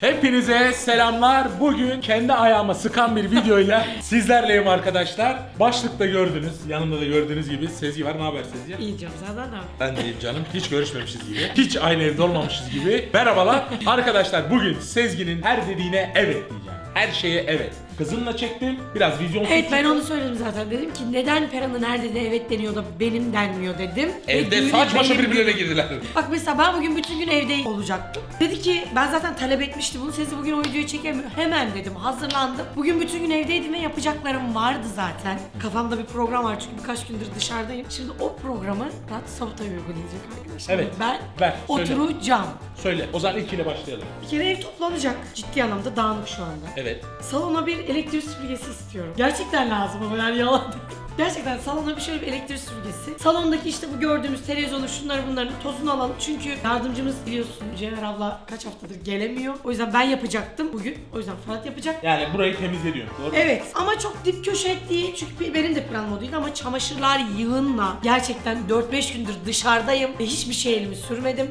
Hepinize selamlar. Bugün kendi ayağıma sıkan bir videoyla sizlerleyim arkadaşlar. Başlıkta gördünüz, yanımda da gördüğünüz gibi Sezgi var. Ne haber Sezgi? İyi canım senden ne haber? Ben deyim canım. Hiç görüşmemişiz gibi. Hiç aynı evde olmamışız gibi. Merhabalar. Arkadaşlar bugün Sezgi'nin her dediğine evet diyeceğim. Her şeye evet. Kızımla çektim. Biraz vizyon Evet ben onu söyledim zaten. Dedim ki neden Peran'ın her dediğine evet deniyor da benim denmiyor dedim. Ve Evde düğünü saç başı benim- birbirine girdiler. Bak mesela ben bugün bütün gün evde olacaktım. Dedi ki ben zaten talep etmiştim bunu sesi bugün o videoyu çekemiyor. Hemen dedim hazırlandım. Bugün bütün gün evdeydim ve yapacaklarım vardı zaten. Kafamda bir program var çünkü birkaç gündür dışarıdayım. Şimdi o programı Rahat Sabutay uygulayacak arkadaşlar. Evet, Ben ver, söyle. oturacağım. Söyle. O zaman ilkiyle başlayalım. Bir kere ev toplanacak. Ciddi anlamda dağınık şu anda. Evet. Salona bir elektrik süpürgesi istiyorum. Gerçekten lazım ama yani yalan değil. Gerçekten salona bir şöyle bir elektrik süpürgesi. Salondaki işte bu gördüğümüz televizyonu şunları bunların tozunu alalım. Çünkü yardımcımız biliyorsun Cevher abla kaç haftadır gelemiyor. O yüzden ben yapacaktım bugün. O yüzden Fırat yapacak. Yani burayı temizliyorsun. Doğru mu? Evet ama çok dip köşe değil çünkü benim de planım o değil ama çamaşırlar yığınla gerçekten 4-5 gündür dışarıdayım ve hiçbir şey elimi sürmedim.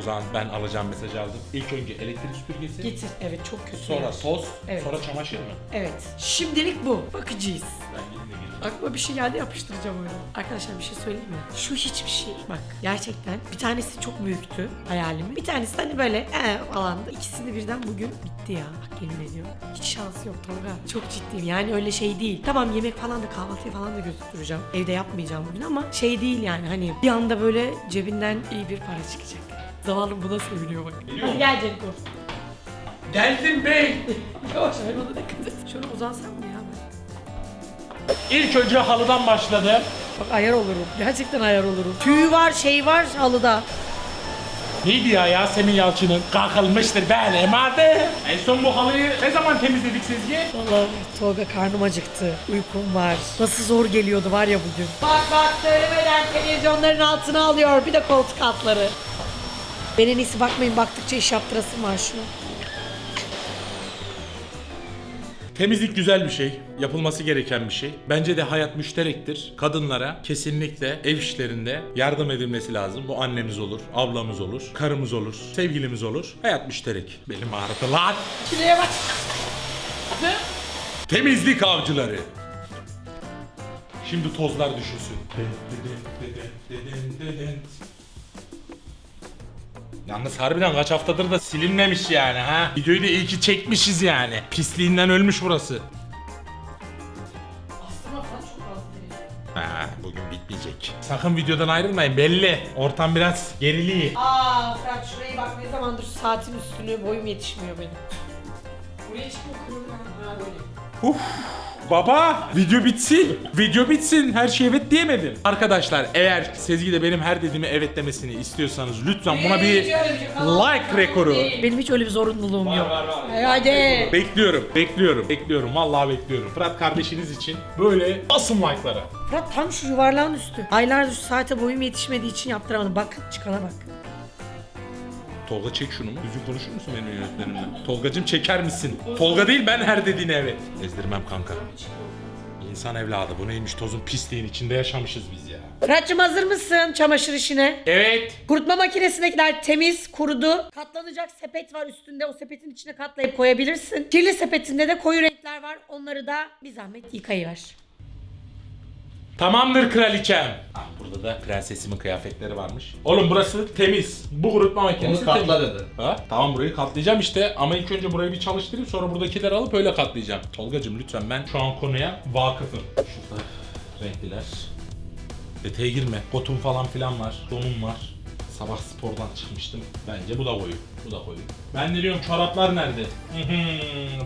O zaman ben alacağım mesajı aldım. İlk önce elektrik süpürgesi. Getir. Evet çok kötü. Sonra toz. Evet. Sonra çamaşır mı? Evet. Şimdilik bu. Bakacağız. Ben girdim. Aklıma bir şey geldi yapıştıracağım öyle. Arkadaşlar bir şey söyleyeyim mi? Şu hiçbir şey. Bak gerçekten bir tanesi çok büyüktü hayalimi. Bir tanesi hani böyle ee, falandı. İkisini birden bugün bitti ya. Bak yemin ediyorum. Hiç şansı yok Tolga. Çok ciddiyim yani öyle şey değil. Tamam yemek falan da kahvaltıyı falan da götüreceğim. Evde yapmayacağım bugün ama şey değil yani hani bir anda böyle cebinden iyi bir para çıkacak. Zavallı buna seviniyor bak. Geliyor Hadi gel Cenko. Geldim bey. Yavaş yavaş ona dikkat et. Şöyle uzansam mı ya ben? İlk önce halıdan başladım. Bak ayar olurum. Gerçekten ayar olurum. Tüy var, şey var halıda. Neydi ya Yasemin Yalçın'ın kakılmıştır benim adı. En son bu halıyı ne zaman temizledik Sezgi? Allah'ım Tolga karnım acıktı. Uykum var. Nasıl zor geliyordu var ya bugün. Bak bak söylemeden televizyonların altına alıyor. Bir de koltuk altları. Ben en iyisi bakmayın baktıkça iş yaptırasım var şunu. Temizlik güzel bir şey. Yapılması gereken bir şey. Bence de hayat müşterektir. Kadınlara kesinlikle ev işlerinde yardım edilmesi lazım. Bu annemiz olur, ablamız olur, karımız olur, sevgilimiz olur. Hayat müşterek. Benim ağrıdı lan. Şuraya bak. Temizlik avcıları. Şimdi tozlar düşünsün. Yalnız harbiden kaç haftadır da silinmemiş yani ha. Videoyu da iyi ki çekmişiz yani. Pisliğinden ölmüş burası. Aslında falan çok fazla Ha, bugün bitmeyecek. Sakın videodan ayrılmayın belli. Ortam biraz geriliği. Aa Fırat şuraya bak ne zamandır şu saatin üstünü boyum yetişmiyor benim. Buraya çıkma kırılma. Ha böyle. Baba video bitsin. Video bitsin. Her şey evet diyemedim. Arkadaşlar eğer Sezgi de benim her dediğime evet demesini istiyorsanız lütfen buna bir like rekoru. Benim hiç öyle bir zorunluluğum Var, yok. var, var. Hadi, Hadi. Bekliyorum, bekliyorum, bekliyorum. Vallahi bekliyorum. Fırat kardeşiniz için böyle basın like'lara. Fırat tam şu yuvarlağın üstü. Aylardır saate boyum yetişmediği için yaptıramadım. Bak çıkana bak. Tolga çek şunu mu? Düzgün konuşur musun benim yönetmenimle? Tolgacım çeker misin? Tolga değil ben her dediğine evet. Ezdirmem kanka. İnsan evladı bu neymiş tozun pisliğin içinde yaşamışız biz ya. Fırat'cığım hazır mısın çamaşır işine? Evet. Kurutma makinesindekiler temiz, kurudu. Katlanacak sepet var üstünde. O sepetin içine katlayıp koyabilirsin. Kirli sepetinde de koyu renkler var. Onları da bir zahmet yıkayıver. Tamamdır kraliçem. Ah, burada da prensesimin kıyafetleri varmış. Oğlum burası temiz. Bu kurutma makinesi Onu katla temiz. dedi. Ha? Tamam burayı katlayacağım işte ama ilk önce burayı bir çalıştırayım sonra buradakileri alıp öyle katlayacağım. Tolgacım lütfen ben şu an konuya vakıfım. Şurada renkliler. Detaya girme. Kotum falan filan var. Donum var. Sabah spordan çıkmıştım. Bence bu da koyu. Bu da koyu. Ben de diyorum çoraplar nerede?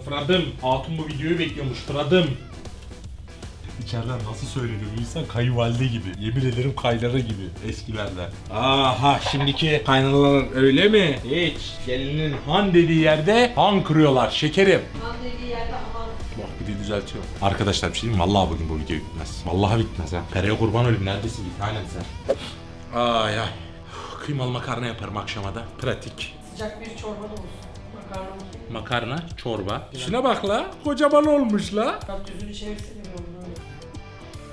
Fıradım. Hatun bu videoyu bekliyormuş. Fıradım. İçeriden nasıl söyleniyor insan kayıvalide gibi. Yemin ederim kayları gibi eskilerden. Aha şimdiki kaynalar öyle mi? Hiç. Gelinin han dediği yerde han kırıyorlar şekerim. Bak bir de düzeltiyor. Arkadaşlar bir şey diyeyim mi? Vallahi bugün bu video bitmez. Vallahi bitmez ha. Pereye kurban olayım neredesin bir tanem sen. Ay ay. Kıymalı makarna yaparım akşama da. Pratik. Sıcak bir çorba da olsun. Makarna. Makarna, çorba. Şuna bak la. Kocaman olmuş la. Fırat gözünü çevirsene.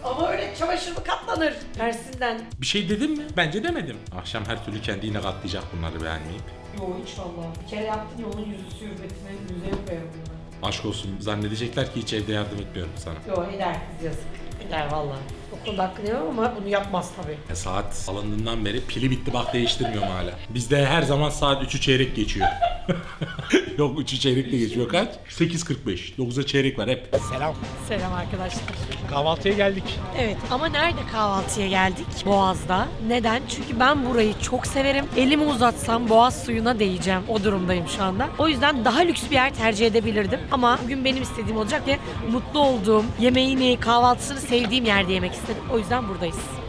Ama öyle çamaşır mı katlanır? Tersinden. Bir şey dedim mi? Bence demedim. Akşam her türlü kendi yine katlayacak bunları beğenmeyip. Yo hiç valla. Bir kere yaptın ya onun yüzüsü hürmetine yüzeye koyarım bunu. Aşk olsun zannedecekler ki hiç evde yardım etmiyorum sana. Yo eder kız yazık. Eder valla. O konuda hakkını yemem ama bunu yapmaz tabii. E, saat alındığından beri pili bitti bak değiştirmiyorum hala. Bizde her zaman saat 3'ü çeyrek geçiyor. Yok 3'ü çeyrek de geçiyor kaç? 8.45. 9'a çeyrek var hep. Selam. Selam arkadaşlar. Kahvaltıya geldik. Evet ama nerede kahvaltıya geldik? Boğaz'da. Neden? Çünkü ben burayı çok severim. Elimi uzatsam boğaz suyuna değeceğim. O durumdayım şu anda. O yüzden daha lüks bir yer tercih edebilirdim. Ama bugün benim istediğim olacak ve mutlu olduğum, yemeğini, kahvaltısını sevdiğim yerde yemek istedim. O yüzden buradayız.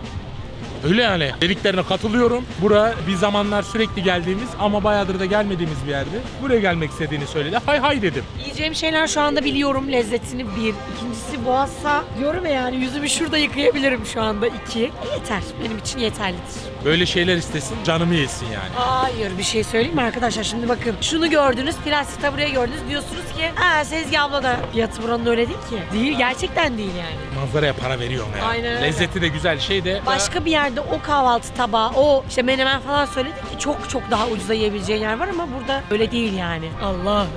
Öyle yani. Dediklerine katılıyorum. Bura bir zamanlar sürekli geldiğimiz ama bayağıdır da gelmediğimiz bir yerdi. Buraya gelmek istediğini söyledi. Hay hay dedim. Yiyeceğim şeyler şu anda biliyorum lezzetini bir. İkincisi boğazsa diyorum ya yani yüzümü şurada yıkayabilirim şu anda iki. Yeter. Benim için yeterlidir. Böyle şeyler istesin canımı yesin yani. Hayır bir şey söyleyeyim mi arkadaşlar? Şimdi bakın şunu gördünüz, plastik taburayı gördünüz. Diyorsunuz ki ha Sezgi abla da fiyatı buranın öyle değil ki. Değil gerçekten değil yani. Manzaraya para veriyorum ya. Aynen öyle. Lezzeti de güzel şey de. Başka bir yerde o kahvaltı tabağı, o işte menemen falan söyledi ki çok çok daha ucuza yiyebileceğin yer var ama burada öyle değil yani. Allah'ım.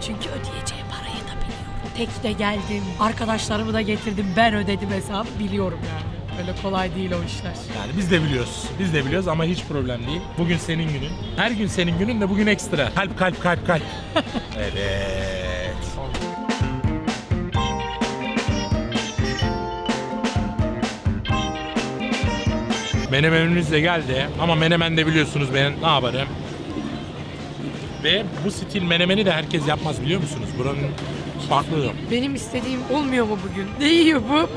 Çünkü ödeyeceğim parayı da biliyorum. Tek de geldim, arkadaşlarımı da getirdim, ben ödedim hesabı biliyorum yani. Öyle kolay değil o işler. Yani biz de biliyoruz. Biz de biliyoruz ama hiç problem değil. Bugün senin günün. Her gün senin günün de bugün ekstra. Kalp kalp kalp kalp. evet. Menemenimiz de geldi. Ama menemen de biliyorsunuz ben ne yaparım. Ve bu stil menemeni de herkes yapmaz biliyor musunuz? Buranın farklı. Benim istediğim olmuyor mu bugün? Ne yiyor bu?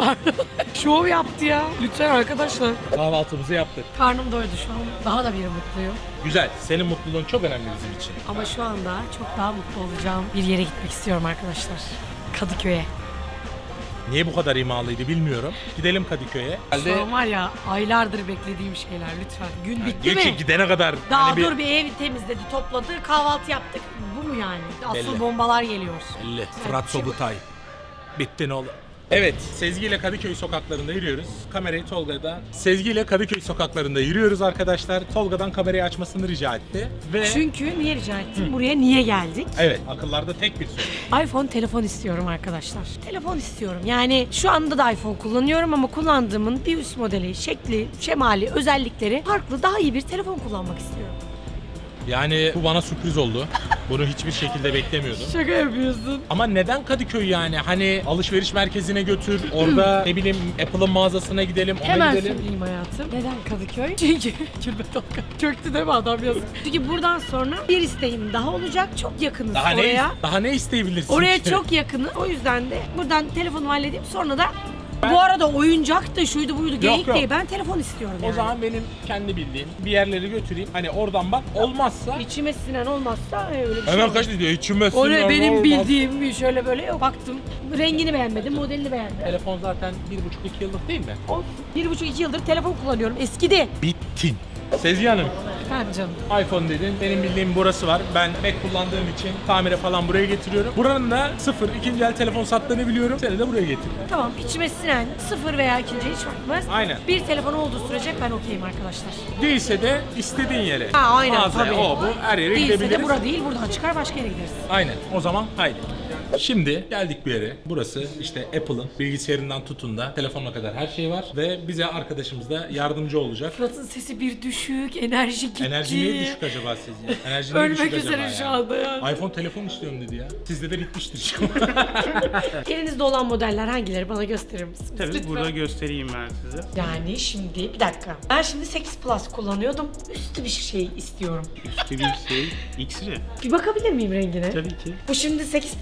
Şov yaptı ya. Lütfen arkadaşlar. Kahvaltımızı yaptık. Karnım doydu şu an. Daha da bir mutluyum. Güzel. Senin mutluluğun çok önemli bizim için. Ama şu anda çok daha mutlu olacağım bir yere gitmek istiyorum arkadaşlar. Kadıköy'e. Niye bu kadar imalıydı bilmiyorum. Gidelim Kadıköy'e. Şu an var ya aylardır beklediğim şeyler lütfen. Gün bitti Diyor mi? ki gidene kadar Daha hani bir dur bir ev temizledi, topladı, kahvaltı yaptık. Bu mu yani? Asıl Belli. bombalar geliyor. belli. Fırat Sobutay. Bittin oğlum. Evet, Sezgi ile Kadıköy sokaklarında yürüyoruz. Kamerayı Tolga'dan. Sezgi ile Kadıköy sokaklarında yürüyoruz arkadaşlar. Tolga'dan kamerayı açmasını rica etti. Ve Çünkü niye rica ettim? Buraya niye geldik? evet, akıllarda tek bir soru. iPhone telefon istiyorum arkadaşlar. Telefon istiyorum. Yani şu anda da iPhone kullanıyorum ama kullandığımın bir üst modeli, şekli, şemali, özellikleri farklı, daha iyi bir telefon kullanmak istiyorum. Yani bu bana sürpriz oldu. Bunu hiçbir şekilde beklemiyordum. Şaka yapıyorsun. Ama neden Kadıköy yani? Hani alışveriş merkezine götür, orada ne bileyim Apple'ın mağazasına gidelim, ona Hemen gidelim. söyleyeyim hayatım. Neden Kadıköy? Çünkü Gülbe Tolga. Çöktü değil mi adam yazık. Çünkü buradan sonra bir isteğim daha olacak. Çok yakınız Daha oraya. ne daha ne isteyebilirsin Oraya ki? çok yakınız. O yüzden de buradan telefonumu halledeyim. Sonra da bu arada oyuncak da şuydu buydu geyik yok. değil. Ben telefon istiyorum O yani. zaman benim kendi bildiğim bir yerleri götüreyim. Hani oradan bak olmazsa İçime sinen olmazsa e, öyle bir şey hemen olmaz. kaç diyor içime O ne benim olmaz. bildiğim bir şöyle böyle yok. Baktım rengini beğenmedim, modelini beğendim. Telefon zaten bir buçuk iki yıllık değil mi? O bir buçuk iki yıldır telefon kullanıyorum. Eskidi. Bittin. Sezgi Hanım, Canım. iPhone dedin. Benim bildiğim burası var. Ben Mac kullandığım için tamire falan buraya getiriyorum. Buranın da sıfır ikinci el telefon sattığını biliyorum. Seni de buraya getiriyorum. Tamam içime sinen sıfır veya ikinci hiç bakmaz. Aynen. Bir telefon olduğu sürece ben okeyim arkadaşlar. Değilse de istediğin yere. Ha aynen Mağazaya, tabii. o bu her yere Değilse gidebiliriz. de bura değil buradan çıkar başka yere gideriz. Aynen. O zaman haydi. Şimdi geldik bir yere. Burası işte Apple'ın bilgisayarından tutun da telefonuna kadar her şey var ve bize arkadaşımız da yardımcı olacak. Fırat'ın sesi bir düşük, enerji gitti. Enerji niye düşük acaba sizce? Enerji niye Ölmek düşük acaba üzere ya? şu anda yani. iPhone telefon istiyorum dedi ya. Sizde de bitmiştir şu Elinizde olan modeller hangileri bana gösterir misiniz? Tabii Lütfen. burada göstereyim ben size. Yani şimdi bir dakika. Ben şimdi 8 Plus kullanıyordum. Üstü bir şey istiyorum. Üstü bir şey X-ray. Bir bakabilir miyim rengine? Tabii ki. Bu şimdi 8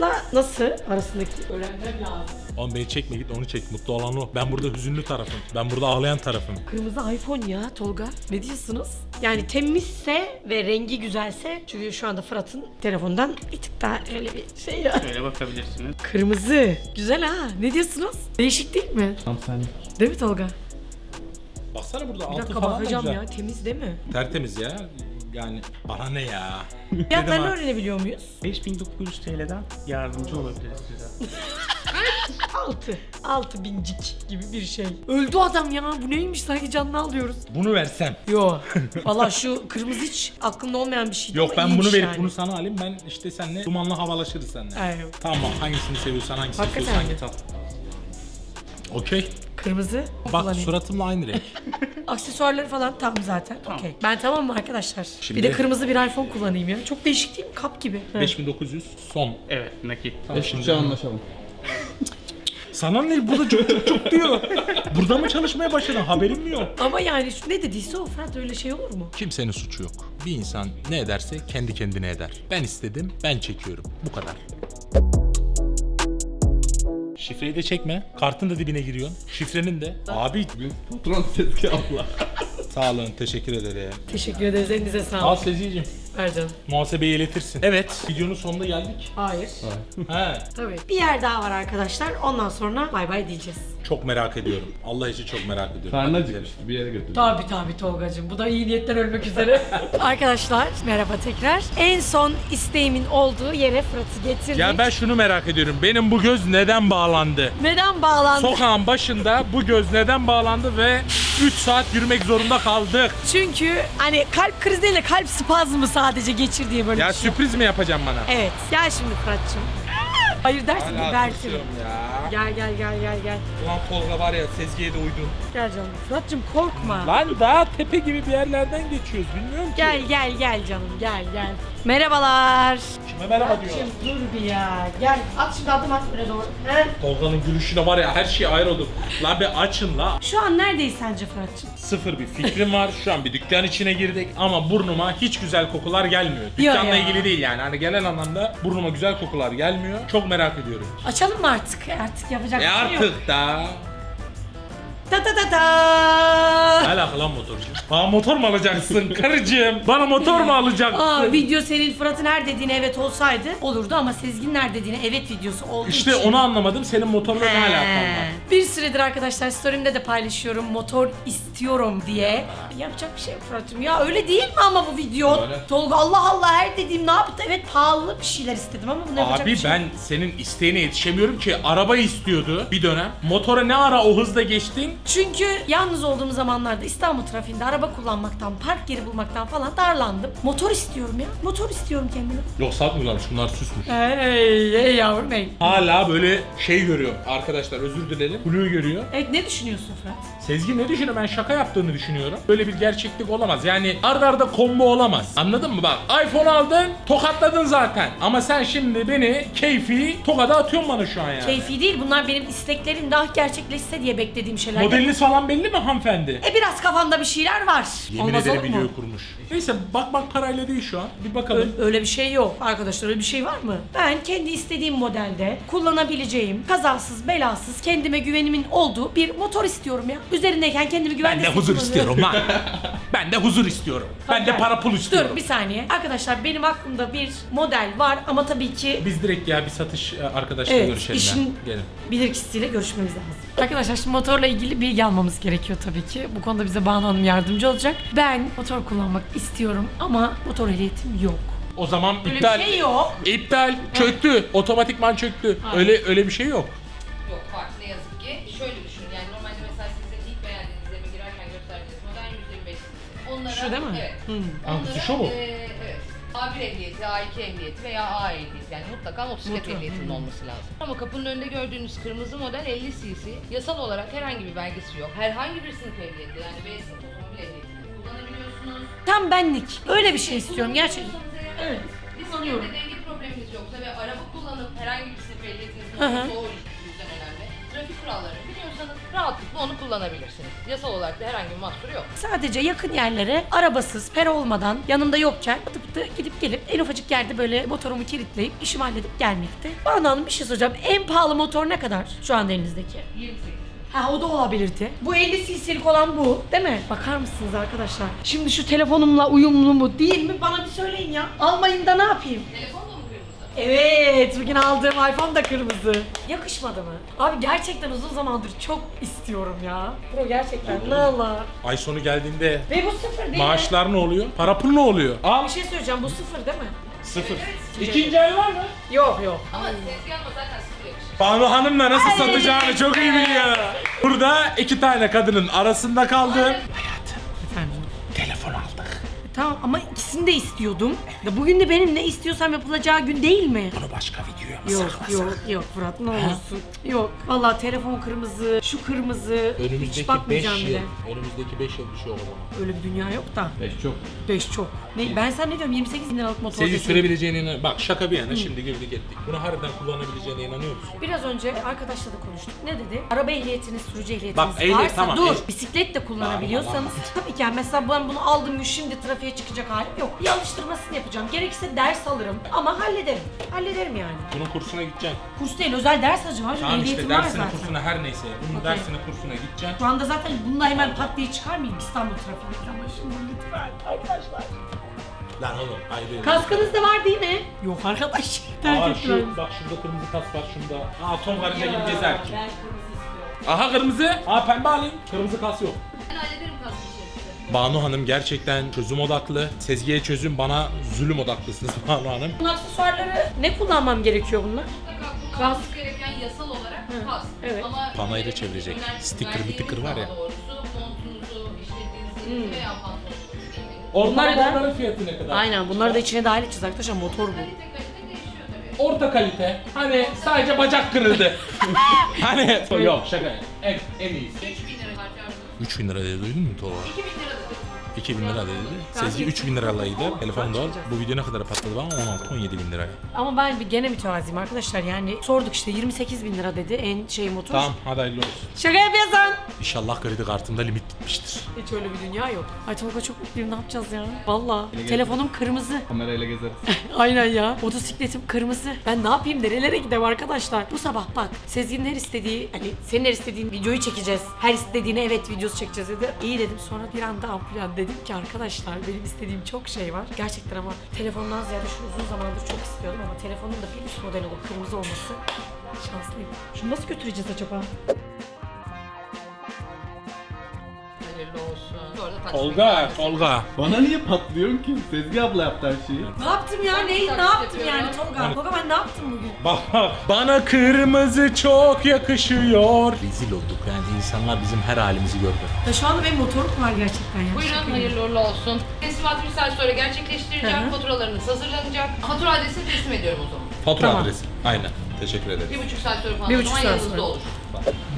Plus'la nasıl arasındaki öğrenmem lazım. Oğlum beni çekme git onu çek. Mutlu olan o. Ben burada hüzünlü tarafım. Ben burada ağlayan tarafım. Kırmızı iPhone ya Tolga. Ne diyorsunuz? Yani temizse ve rengi güzelse çünkü şu anda Fırat'ın telefondan bir tık daha öyle bir şey ya. Şöyle bakabilirsiniz. Kırmızı. Güzel ha. Ne diyorsunuz? Değişik değil mi? Tam sen. Değil mi Tolga? Baksana burada Bir altı dakika falan da bakacağım güzel. ya. Temiz değil mi? Tertemiz ya. Yani bana ne ya. Fiyatlarını ha. öğrenebiliyor muyuz? 5900 TL'den yardımcı olabiliriz size. Altı. Altı bincik gibi bir şey. Öldü adam ya. Bu neymiş sanki canını alıyoruz. Bunu versem. Yo. Valla şu kırmızı hiç aklımda olmayan bir şey. Yok ben bunu verip yani. bunu sana alayım. Ben işte seninle dumanla havalaşırız seninle. Evet. Tamam hangisini seviyorsan hangisini Hakikaten istiyorsan mi? git al. Okey. Kırmızı. Bak kullanayım. suratımla aynı renk. Aksesuarları falan tam zaten. Okey. Ben tamam mı arkadaşlar? Şimdi- Bir de kırmızı bir iPhone kullanayım ya. Çok değişik değil mi? Kap gibi. Hı. 5900 son. Evet nakit. Tamam, şimdi Şey anlaşalım. Sana ne? Burada çok çok çok diyor. Burada mı çalışmaya başladın? Haberin mi yok? Ama yani şu ne dediyse o Fırat öyle şey olur mu? Kimsenin suçu yok. Bir insan ne ederse kendi kendine eder. Ben istedim, ben çekiyorum. Bu kadar. Şifreyi de çekme. Kartın da dibine giriyorsun. Şifrenin de. Abi patron tezgahla. sağ olun, teşekkür ederim. Teşekkür ederiz. Elinize Al sağlık. Sezgi'cim. Ver canım. Muhasebeye iletirsin. Evet, videonun sonuna geldik. Hayır. He. Tabii. Bir yer daha var arkadaşlar. Ondan sonra bay bay diyeceğiz. Çok merak ediyorum. Allah için çok merak ediyorum. Karnı Hadi acıkmıştı bir yere götürdüm. Tabii tabii Tolgacığım. Bu da iyi niyetten ölmek üzere. Arkadaşlar merhaba tekrar. En son isteğimin olduğu yere Fırat'ı getirdik. Ya ben şunu merak ediyorum. Benim bu göz neden bağlandı? Neden bağlandı? Sokağın başında bu göz neden bağlandı ve 3 saat yürümek zorunda kaldık. Çünkü hani kalp krizi değil de kalp spazmı sadece geçir diye böyle Ya bir şey. sürpriz mi yapacaksın bana? Evet. Gel şimdi Fırat'cığım. Hayır dersin gebertirim. tırsıyorum ya. Gel gel gel gel gel. Ulan Tolga var ya Sezgi'ye de uydun. Gel canım. Fırat'cığım korkma. Lan daha tepe gibi bir yerlerden geçiyoruz bilmiyorum ki. Gel gel gel canım gel gel. Merhabalar. Kime merhaba diyor. Fırat'cığım dur bir ya. Gel at şimdi adım at buraya doğru. He? Tolga'nın gülüşüne var ya her şey ayrı oldu. Lan bir açın la. Şu an neredeyiz sence Fırat'cığım? Sıfır bir fikrim var. Şu an bir dükkan içine girdik ama burnuma hiç güzel kokular gelmiyor. Dükkanla ya. ilgili değil yani. Hani genel anlamda burnuma güzel kokular gelmiyor. Çok merak ediyorum. Açalım mı artık? Artık yapacak E bir şey yok. artık da. Ta ta ta ta. alaka lan motorcu? Bana motor mu alacaksın karıcığım? Bana motor mu alacaksın? Aa video senin Fırat'ın her dediğine evet olsaydı olurdu ama Sezgin'in her dediğine evet videosu olduğu İşte için. onu anlamadım. Senin motorla ne alakan var? Bir süredir arkadaşlar story'imde de paylaşıyorum motor istiyorum diye. Yapacak bir şey yok Fırat'cığım. Ya öyle değil mi ama bu video? Öyle. Tolga Allah Allah her dediğim ne yaptı? Evet pahalı bir şeyler istedim ama bunu yapacak Abi bir şey ben yok. senin isteğine yetişemiyorum ki. Araba istiyordu bir dönem. Motora ne ara o hızla geçtin? Çünkü yalnız olduğum zamanlarda İstanbul trafiğinde araba kullanmaktan, park yeri bulmaktan falan darlandım. Motor istiyorum ya. Motor istiyorum kendime. Yok satmıyorlar şunlar süsmüş. Hey, hey yavrum hey. Hala böyle şey görüyor arkadaşlar özür dilerim. Blue görüyor. Evet ne düşünüyorsun Fırat? Sezgi ne düşünüyor? Ben şaka yaptığını düşünüyorum. Böyle bir gerçeklik olamaz. Yani arda arda combo olamaz. Anladın mı? Bak iPhone aldın, tokatladın zaten. Ama sen şimdi beni keyfi tokada atıyorsun bana şu an yani. Keyfi değil bunlar benim isteklerim daha gerçekleşse diye beklediğim şeyler. Modeliniz falan belli mi hanımefendi? E biraz kafamda bir şeyler var. Yemin Olmaz ederim olur mu? videoyu kurmuş. Neyse bak bak parayla değil şu an. Bir bakalım. Ö- Öyle bir şey yok arkadaşlar öyle bir şey var mı? Ben kendi istediğim modelde kullanabileceğim kazasız belasız kendime güvenimin olduğu bir motor istiyorum ya. Üzerindeyken kendimi güvenli Ben de huzur hissediyorum. istiyorum lan. ben de huzur istiyorum. Ben de para pul istiyorum. Dur bir saniye. Arkadaşlar benim aklımda bir model var ama tabii ki Biz direkt ya bir satış e, arkadaşla Evet, görüşelim işin- ya. Gelin. bilirkişisiyle görüşmemiz lazım. Arkadaşlar şimdi motorla ilgili bilgi almamız gerekiyor tabii ki. Bu konuda bize Banu Hanım yardımcı olacak. Ben motor kullanmak istiyorum ama motor ehliyetim yok. O zaman Böyle iptal. bir şey yok. İptal. Çöktü. Otomatikman çöktü. Öyle öyle bir şey. Yok Şu değil mi? Evet. Hmm. Hangisi şu mu? eee, evet. A1 ehliyeti, A2 ehliyeti veya A ehliyeti yani mutlaka motosiklet Motor, ehliyetinin hmm. olması lazım. Ama kapının önünde gördüğünüz kırmızı model 50 cc. Yasal olarak herhangi bir belgesi yok. Herhangi bir sınıf ehliyeti yani B sınıf otomobil ehliyeti kullanabiliyorsunuz. Tam benlik. Öyle bir şey istiyorum gerçekten. Evet. Bir Kullanıyorum. sınıfta denge probleminiz yoksa ve araba kullanıp herhangi bir sınıf ehliyetiniz Hı hı. yoksa o rahatlıkla onu kullanabilirsiniz. Yasal olarak da herhangi bir mahsuru yok. Sadece yakın yerlere arabasız, pera olmadan yanımda yokken pıtı pıtı gidip gelip en ufacık yerde böyle motorumu kilitleyip işimi halledip gelmekte. Banu Hanım bir şey soracağım. En pahalı motor ne kadar şu anda elinizdeki? 28. Ha o da olabilirdi. Bu 50 cc'lik olan bu değil mi? Bakar mısınız arkadaşlar? Şimdi şu telefonumla uyumlu mu değil mi? Bana bir söyleyin ya. Almayın da ne yapayım? Telefon da mı? Evet, bugün aldığım iPhone da kırmızı. Yakışmadı mı? Abi gerçekten uzun zamandır çok istiyorum ya. Bro gerçekten ne Allah. Ay sonu geldiğinde Ve bu sıfır değil mi? maaşlar ne oluyor? Para pul ne oluyor? Al. Bir şey söyleyeceğim bu sıfır değil mi? Sıfır. İkinci el var mı? Yok yok. Ama tezgahla zaten sıfır yakışır. Banu Hanım da nasıl satacağını çok iyi biliyor. Burada iki tane kadının arasında kaldım. Tamam ama ikisini de istiyordum. Ya bugün de benim ne istiyorsam yapılacağı gün değil mi? Bunu başka videoya mı Yok saklasak? yok yok Fırat ne olursun. Yok vallahi telefon kırmızı, şu kırmızı. Hiç Önümüzdeki 5 bakmayacağım yıl. bile. Önümüzdeki 5 yıl bir şey olur ama. Öyle bir dünya yok da. Beş çok. 5 çok. Ne, ben sen ne diyorum 28 bin liralık motor. Sezi dedim. sürebileceğine inan- Bak şaka bir yana şimdi girdik ettik. Bunu harbiden kullanabileceğine inanıyor musun? Biraz önce arkadaşla da konuştuk. Ne dedi? Araba ehliyetiniz, sürücü ehliyetiniz Bak, ehliyet varsa tamam, dur. ehliyet. Bisiklet de kullanabiliyorsanız tabii ki yani mesela ben bunu aldım şimdi trafiğe çıkacak halim yok. Bir alıştırmasını yapacağım. Gerekirse ders alırım ama hallederim. Hallederim yani. Bunun kursuna gideceksin. Kurs değil özel ders alacağım. abi. Tamam işte Ehliyetim var dersine zaten. kursuna her neyse. Bunun Okey. dersine kursuna gideceksin. Şu anda zaten bununla hemen pat diye çıkar mıyım İstanbul trafiğinde? Ama şimdi lütfen arkadaşlar. Lan oğlum ayrı. Kaskınız da var değil mi? Yok arkadaş. Terk Aa ettiler. şu bak şurada kırmızı kas var şunda. Aa Tom Karınca gibi gezer ki. Ben kırmızı istiyorum. Aha kırmızı. Aa pembe alayım. Kırmızı kas yok. Ben hallederim içerisinde. Banu Hanım gerçekten çözüm odaklı. Sezgiye çözüm bana zulüm odaklısınız Banu Hanım. Bunun aksesuarları ne kullanmam gerekiyor bunlar? Mutlaka kullanması gereken yasal olarak kas. evet. Ama Panayırı böyle çevirecek. Sticker, verdiğiniz sticker var ya. zaman Doğrusu montunuzu, veya pantolonunuzu. Ortalama da- onların fiyatı ne kadar? Aynen bunları da içine dahil edeceğiz arkadaşlar motor bu. Kalite kalite değişiyor tabii. Orta kalite. Hani sadece bacak kırıldı. hani yok şaka. En, en iyisi. 3000 lira harcarsınız. 3000 lira dedi duydun mu Tolga? 2000 lira da 2000 lira dedi. Sezgi 3000 liralıydı. Telefonu da. Bu video ne kadar patladı bana? 16-17 bin liraya. Ama ben bir gene mütevazıyım arkadaşlar yani sorduk işte 28 bin lira dedi en şey motor. Tamam hadi hayırlı olsun. Şaka yapıyorsun. İnşallah kredi kartımda limit bitmiştir. Hiç öyle bir dünya yok. Ay Tolga çok mutluyum ne yapacağız ya? Valla. Telefonum kırmızı. Kamerayla gezeriz. Aynen ya. Motosikletim kırmızı. Ben ne yapayım nerelere gideyim arkadaşlar? Bu sabah bak Sezgin'in her istediği hani senin her istediğin videoyu çekeceğiz. Her istediğine evet videosu çekeceğiz dedi. İyi dedim sonra bir anda ampulyan dedim ki arkadaşlar benim istediğim çok şey var. Gerçekten ama telefondan ziyade şunu uzun zamandır çok istiyordum ama telefonun da bir üst model olup kırmızı olması şanslıyım. Şunu nasıl götüreceğiz acaba? Olsun. Sonra da taksi Tolga. Tolga. Bana niye patlıyorsun ki? Sezgi abla yaptı her şeyi. Ne yaptım ya? Ne, ne yaptım yani Tolga? Tolga ben ne yaptım bugün? Bak bak. Bana kırmızı çok yakışıyor. Rezil olduk yani insanlar bizim her halimizi gördü. Ya şu anda benim motorum var gerçekten ya. Buyurun hayırlı uğurlu olsun. Teslimatı bir saat sonra gerçekleştireceğim. Faturalarınız hazırlanacak. Fatura adresini teslim ediyorum o zaman. Fatura Tamam. adresi. Aynen. Teşekkür ederiz. Bir buçuk saat sonra falan Bir buçuk saat yanınızda sonra. olur.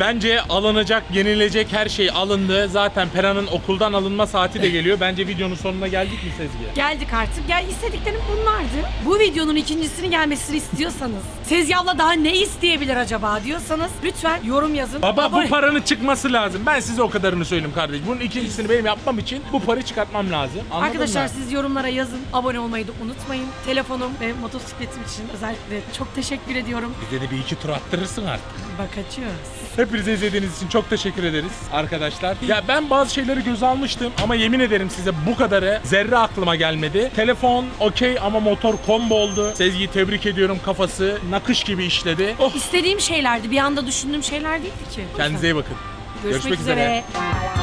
Bence alınacak, yenilecek her şey alındı. Zaten Pera'nın okuldan alınma saati de geliyor. Bence videonun sonuna geldik mi Sezgi? Geldik artık. Gel istediklerim bunlardı. Bu videonun ikincisini gelmesini istiyorsanız, Sezgi abla daha ne isteyebilir acaba diyorsanız lütfen yorum yazın. Baba Abone- bu paranın çıkması lazım. Ben size o kadarını söyleyeyim kardeşim. Bunun ikincisini benim yapmam için bu parayı çıkartmam lazım. Anladın Arkadaşlar mı? siz yorumlara yazın. Abone olmayı da unutmayın. Telefonum ve motosikletim için özellikle çok teşekkür ediyorum. Bize de bir iki tur attırırsın artık. Bak açıyoruz. Hepinize izlediğiniz için çok teşekkür ederiz arkadaşlar. Ya ben bazı şeyleri göze almıştım ama yemin ederim size bu kadarı zerre aklıma gelmedi. Telefon okey ama motor combo oldu. Sezgi'yi tebrik ediyorum kafası nakış gibi işledi. Oh İstediğim şeylerdi. Bir anda düşündüğüm şeyler değildi ki. kendinize iyi bakın. Görüşmek, üzere. üzere.